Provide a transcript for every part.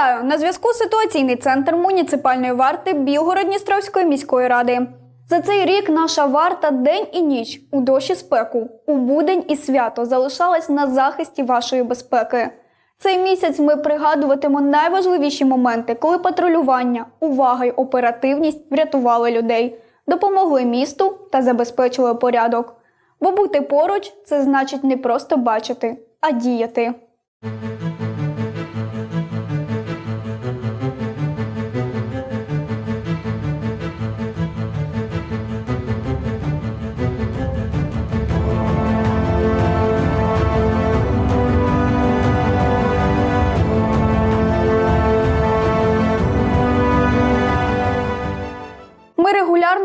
Вітаю на зв'язку ситуаційний центр муніципальної варти Білгород-Дністровської міської ради. За цей рік наша варта день і ніч у дощі спеку, у будень і свято залишалась на захисті вашої безпеки. Цей місяць ми пригадуватимо найважливіші моменти, коли патрулювання, увага й оперативність врятували людей, допомогли місту та забезпечили порядок. Бо бути поруч це значить не просто бачити, а діяти.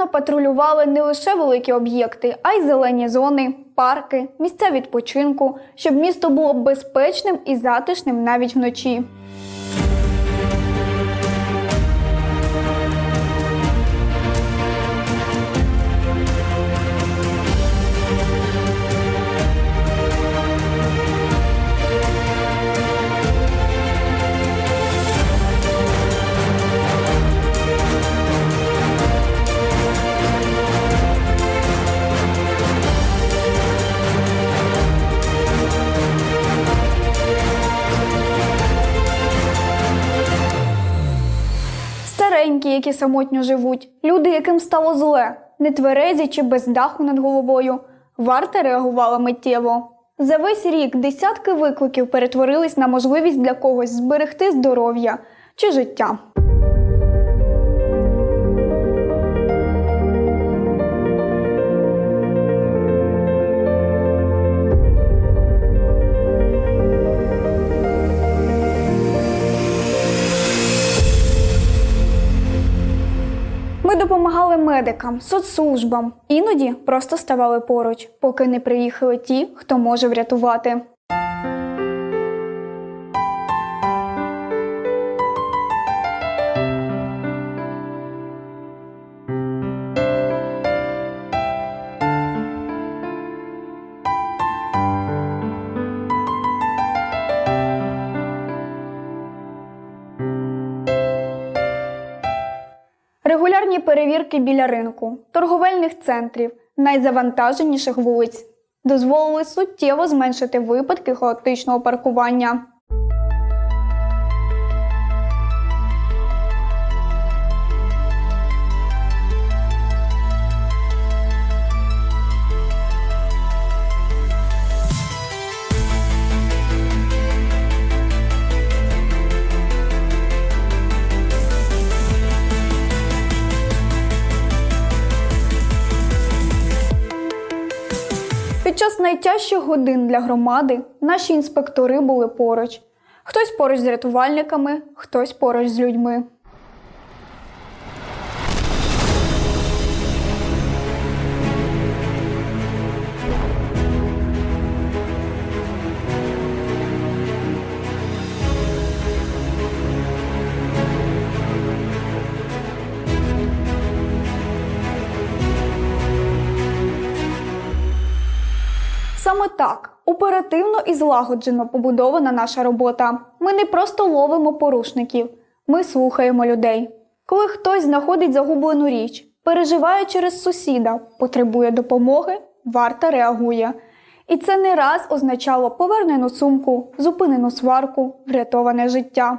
Регулярно патрулювали не лише великі об'єкти, а й зелені зони, парки, місця відпочинку, щоб місто було безпечним і затишним навіть вночі. Старенькі, які самотньо живуть, люди, яким стало зле, нетверезі чи без даху над головою. Варта реагувала миттєво. За весь рік десятки викликів перетворились на можливість для когось зберегти здоров'я чи життя. Медикам, соцслужбам, іноді просто ставали поруч, поки не приїхали ті, хто може врятувати. Регулярні перевірки біля ринку, торговельних центрів, найзавантаженіших вулиць дозволили суттєво зменшити випадки хаотичного паркування. Час найтяжчих годин для громади наші інспектори були поруч. Хтось поруч з рятувальниками, хтось поруч з людьми. Саме так оперативно і злагоджено побудована наша робота. Ми не просто ловимо порушників, ми слухаємо людей. Коли хтось знаходить загублену річ, переживає через сусіда, потребує допомоги, варта реагує. І це не раз означало повернену сумку, зупинену сварку, врятоване життя.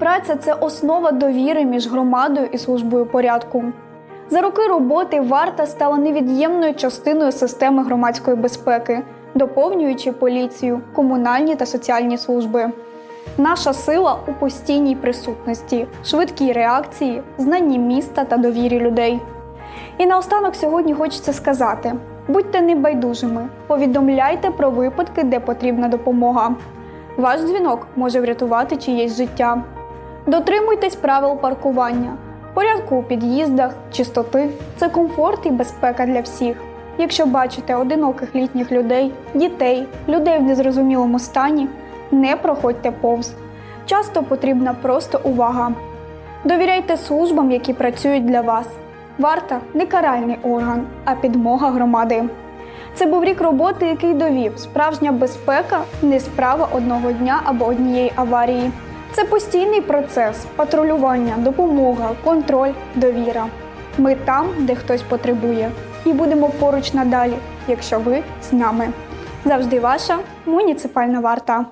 Співпраця це основа довіри між громадою і службою порядку. За роки роботи варта стала невід'ємною частиною системи громадської безпеки, доповнюючи поліцію, комунальні та соціальні служби. Наша сила у постійній присутності, швидкій реакції, знанні міста та довірі людей. І наостанок сьогодні хочеться сказати: будьте небайдужими, повідомляйте про випадки, де потрібна допомога. Ваш дзвінок може врятувати чиєсь життя. Дотримуйтесь правил паркування, порядку у під'їздах, чистоти це комфорт і безпека для всіх. Якщо бачите одиноких літніх людей, дітей, людей в незрозумілому стані, не проходьте повз. Часто потрібна просто увага. Довіряйте службам, які працюють для вас. Варта не каральний орган, а підмога громади. Це був рік роботи, який довів, справжня безпека не справа одного дня або однієї аварії. Це постійний процес патрулювання, допомога, контроль, довіра. Ми там, де хтось потребує, і будемо поруч надалі, якщо ви з нами. Завжди ваша муніципальна варта.